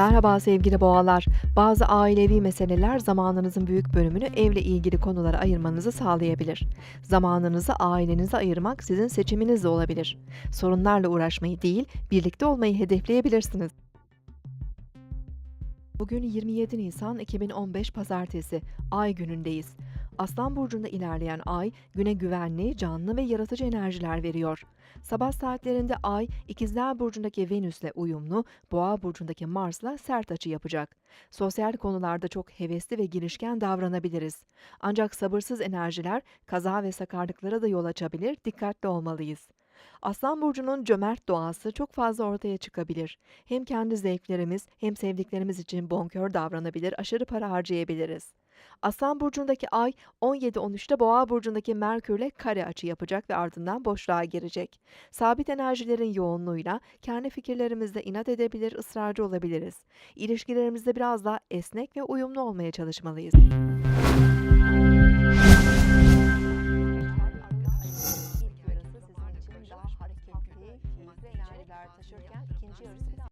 Merhaba sevgili boğalar. Bazı ailevi meseleler zamanınızın büyük bölümünü evle ilgili konulara ayırmanızı sağlayabilir. Zamanınızı ailenize ayırmak sizin seçiminiz de olabilir. Sorunlarla uğraşmayı değil, birlikte olmayı hedefleyebilirsiniz. Bugün 27 Nisan 2015 Pazartesi, Ay günündeyiz. Aslan burcunda ilerleyen ay güne güvenli, canlı ve yaratıcı enerjiler veriyor. Sabah saatlerinde ay İkizler burcundaki Venüs'le uyumlu, Boğa burcundaki Mars'la sert açı yapacak. Sosyal konularda çok hevesli ve girişken davranabiliriz. Ancak sabırsız enerjiler kaza ve sakarlıklara da yol açabilir, dikkatli olmalıyız. Aslan burcunun cömert doğası çok fazla ortaya çıkabilir. Hem kendi zevklerimiz hem sevdiklerimiz için bonkör davranabilir, aşırı para harcayabiliriz. Aslan burcundaki ay 17-13'te Boğa burcundaki Merkürle kare açı yapacak ve ardından boşluğa girecek. Sabit enerjilerin yoğunluğuyla kendi fikirlerimizde inat edebilir, ısrarcı olabiliriz. İlişkilerimizde biraz daha esnek ve uyumlu olmaya çalışmalıyız.